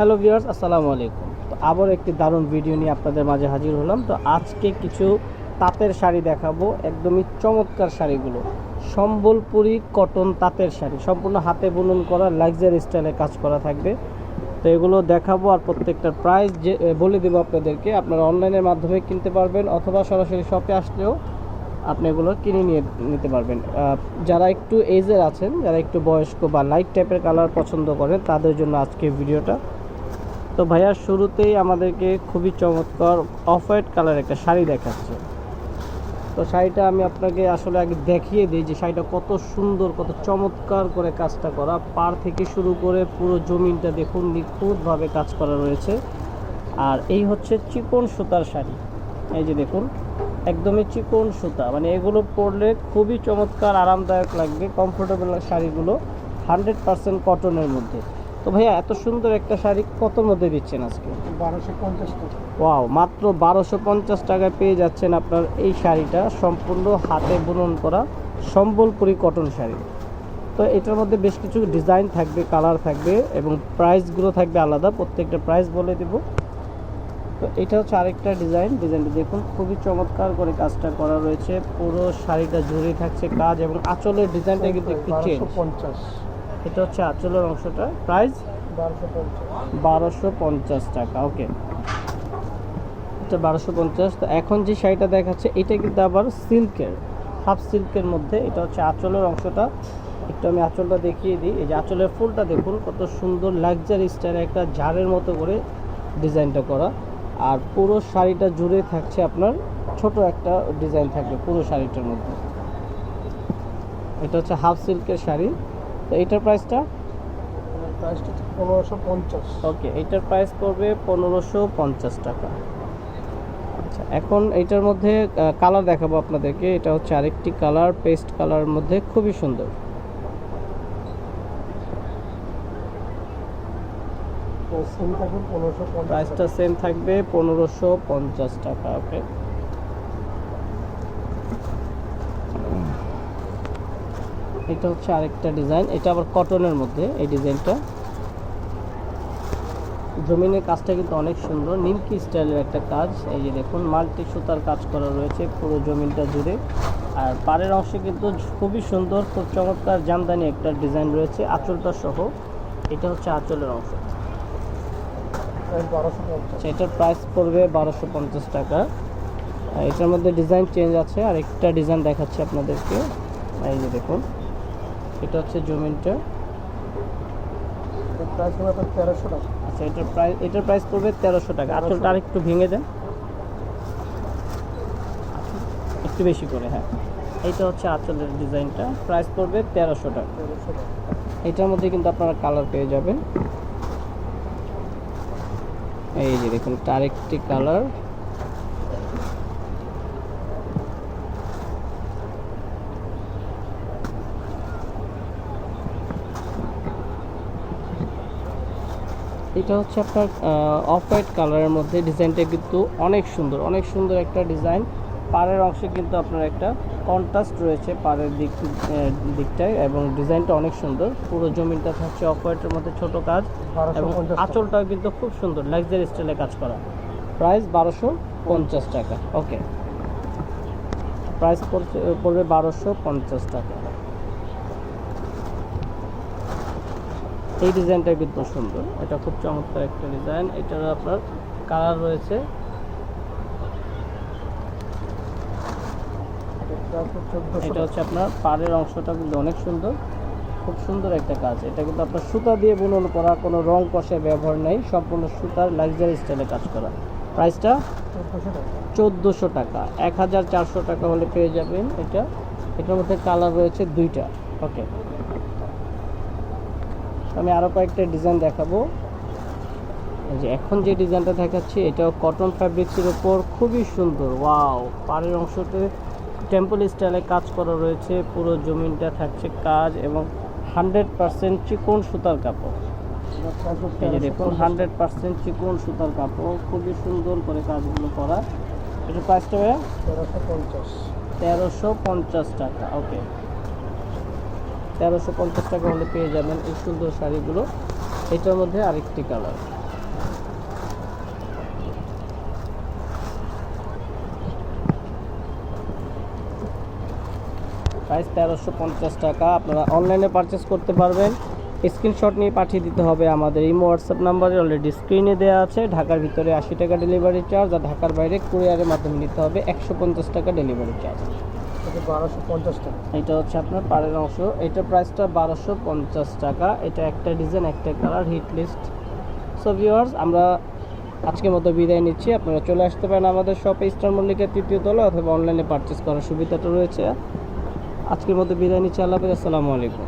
Hello viewers, আসসালামু আলাইকুম। তো আবার একটি দারুণ ভিডিও নিয়ে আপনাদের মাঝে হাজির হলাম। তো আজকে কিছু তাঁতের শাড়ি দেখাবো, একদমই চমৎকার শাড়িগুলো। সম্বলপুরি কটন তাঁতের শাড়ি, সম্পূর্ণ হাতে বুনন করা লাক্সারি স্টাইলে কাজ করা থাকবে। তো এগুলো দেখাবো আর প্রত্যেকটার প্রাইস যে বলে দেবো আপনাদেরকে। আপনারা অনলাইনের মাধ্যমে কিনতে পারবেন অথবা সরাসরি শপে আসলেও আপনি এগুলো কিনে নিয়ে নিতে পারবেন। যারা একটু এজের আছেন, যারা একটু বয়স্ক বা লাইট টাইপের কালার পছন্দ করেন, তাদের জন্য আজকে ভিডিওটা তো ভাইয়া, শুরুতেই আমাদেরকে খুবই চমৎকার অফ হোয়াইট কালার একটা শাড়ি দেখাচ্ছে। তো শাড়িটা আমি আপনাকে আসলে আগে দেখিয়ে দিই যে শাড়িটা কত সুন্দর, কত চমৎকার করে কাজটা করা। পার থেকে শুরু করে পুরো জমিনটা দেখুন নিখুঁতভাবে কাজ করা রয়েছে। আর এই হচ্ছে চিকন সুতার শাড়ি। এই যে দেখুন, একদমই চিকন সুতা। মানে এগুলো পরলে খুবই চমৎকার, আরামদায়ক লাগবে কমফোর্টেবল শাড়িগুলো। হান্ড্রেড পার্সেন্ট কটনের মধ্যে। তো ভাইয়া এত সুন্দর একটা শাড়ি কতর মধ্যে দিচ্ছেন আজকে? বারোশো পঞ্চাশ টাকা। ওয়াও মাত্র বারোশো পঞ্চাশ টাকায় পেয়ে যাচ্ছেন আপনার এই শাড়িটা সম্পূর্ণ হাতে বুনন করা সম্বলপুরি কটন শাড়ি। তো এটার মধ্যে বেশ কিছু ডিজাইন থাকবে কালার থাকবে এবং প্রাইসগুলো থাকবে আলাদা প্রত্যেকটা প্রাইস বলে দেব। তো এটা হচ্ছে আরেকটা ডিজাইন ডিজাইনটা দেখুন খুবই চমৎকার করে কাজটা করা রয়েছে। পুরো শাড়িটা জুড়ে থাকছে কাজ এবং আঁচলের ডিজাইনটা কিন্তু একটু চেঞ্জ পঞ্চাশ। এটা হচ্ছে আঁচলের অংশটা। প্রাইস? বারোশো পঞ্চাশ। টাকা, ওকে। এটা বারোশো পঞ্চাশ। তো এখন যে শাড়িটা দেখাচ্ছে, এটা কিন্তু আবার সিল্কের, হাফ সিল্কের মধ্যে। এটা হচ্ছে আঁচলের অংশটা। একটু আমি আঁচলটা দেখিয়ে দিই। এই যে আঁচলের ফুলটা দেখুন, কত সুন্দর লাক্সারি স্টাইলে, একটা ঝাড়ের মতো করে ডিজাইনটা করা। আর পুরো শাড়িটা জুড়ে থাকছে আপনার ছোট একটা ডিজাইন থাকবে পুরো শাড়িটার মধ্যে। এটা হচ্ছে হাফ সিল্কের শাড়ি। তো এটার প্রাইসটা পনেরোশো পঞ্চাশ। ওকে এটার প্রাইস পড়বে পনেরোশো পঞ্চাশ টাকা। আচ্ছা এখন এটার মধ্যে কালার দেখাবো আপনাদেরকে। এটা হচ্ছে আরেকটি কালার পেস্ট কালার মধ্যে খুবই সুন্দর। প্রাইসটা সেম থাকবে পনেরোশো পঞ্চাশ। টাকা ওকে এটা হচ্ছে আরেকটা ডিজাইন। এটা আবার কটনের মধ্যে এই ডিজাইনটা। জমিনের কাজটা কিন্তু অনেক সুন্দর। নিমকি স্টাইলের একটা কাজ। এই যে দেখুন, মাল্টি সুতার কাজ করা রয়েছে পুরো জমিনটা জুড়ে। আর পাড়ের অংশে কিন্তু খুবই সুন্দর, খুব চমৎকার, জামদানি একটা ডিজাইন রয়েছে, আঁচলটা সহ। এটা হচ্ছে আঁচলের অংশ। আচ্ছা এটার প্রাইস পড়বে বারোশো পঞ্চাশ টাকা। এটার মধ্যে ডিজাইন চেঞ্জ আছে। আর একটা ডিজাইন দেখাচ্ছি আপনাদেরকে। এই যে দেখুন। এটা হচ্ছে জমিনটা। প্রাইস হবে আপনার তেরোশো টাকা। আচ্ছা এটার প্রাইস এটার প্রাইস পড়বে তেরোশো টাকা। আঁচলটা আরেকটু ভেঙে দেন। একটু বেশি করে হ্যাঁ। এইটা হচ্ছে আঁচলের ডিজাইনটা। প্রাইস পড়বে তেরোশো টাকা। এটার মধ্যে কিন্তু আপনারা কালার পেয়ে যাবেন। এই যে দেখুন আরেকটি কালার এটা হচ্ছে আপনার অফ হোয়াইট কালারের মধ্যে ডিজাইনটা কিন্তু অনেক সুন্দর অনেক সুন্দর একটা ডিজাইন পাড়ের অংশে কিন্তু আপনার একটা কন্ট্রাস্ট রয়েছে পাড়ের দিক দিকটায় এবং ডিজাইনটা অনেক সুন্দর। পুরো জমিনটা থাকছে অফ হোয়াইটের মধ্যে ছোট কাজ এবং আঁচলটাও কিন্তু খুব সুন্দর লাক্সারি স্টাইলে কাজ করা। প্রাইস বারোশো পঞ্চাশ টাকা ওকে প্রাইস পড়বে বারোশো পঞ্চাশ টাকা। এই ডিজাইনটা কিন্তু সুন্দর। এটা খুব চমৎকার একটা ডিজাইন। এটার আপনার কালার রয়েছে। এটা হচ্ছে আপনার পাড়ের অংশটা কিন্তু অনেক সুন্দর। খুব সুন্দর একটা কাজ। এটা কিন্তু আপনার সুতা দিয়ে বুনন করা, কোনো রং কষে ব্যবহার নেই। সম্পূর্ণ সুতার লাক্সারি স্টাইলে কাজ করা। প্রাইসটা চোদ্দোশো টাকা। এক হাজার চারশো টাকা হলে পেয়ে যাবেন এটা। এটার মধ্যে কালার রয়েছে দুইটা। ওকে আমি আরও কয়েকটা ডিজাইন দেখাবো। যে এখন যে ডিজাইনটা দেখাচ্ছি, এটাও কটন ফ্যাব্রিক্সের ওপর খুবই সুন্দর। ওয়াও পাড়ের অংশতে টেম্পল স্টাইলে কাজ করা রয়েছে। পুরো জমিনটা থাকছে কাজ এবং হান্ড্রেড পার্সেন্ট চিকন সুতার কাপড়। এই যে দেখুন হান্ড্রেড পার্সেন্ট চিকন সুতার কাপড়। খুবই সুন্দর করে কাজগুলো করা। এটা প্রাইসটা তেরোশো পঞ্চাশ। তেরোশো পঞ্চাশ টাকা ওকে তেরোশো পঞ্চাশ টাকা হলে পেয়ে যাবেন এই সুন্দর শাড়িগুলো। এটার মধ্যে আরেকটি কালার। প্রাইস তেরোশো পঞ্চাশ টাকা। আপনারা অনলাইনে পারচেস করতে পারবেন। স্ক্রিনশট নিয়ে পাঠিয়ে দিতে হবে আমাদের এই হোয়াটসঅ্যাপ নাম্বারে অলরেডি স্ক্রিনে দেওয়া আছে। ঢাকার ভিতরে আশি টাকা ডেলিভারি চার্জ আর ঢাকার বাইরে কুরিয়ারের মাধ্যমে নিতে হবে একশো পঞ্চাশ টাকা ডেলিভারি চার্জ এটা হচ্ছে আপনার পাড়ের অংশ। এটা প্রাইসটা বারোশো পঞ্চাশ টাকা। এটা একটা ডিজাইন একটা colour hit list so viewers আমরা আজকের মতো বিদায় নিচ্ছি। আপনারা চলে আসতে পারেন আমাদের শপে ইস্টার মল্লিকের তৃতীয় তলা অথবা অনলাইনে পারচেস করার সুবিধাটা রয়েছে। আজকের মতো বিদায় নিচ্ছি। আল্লাহ আসসালামু আলাইকুম।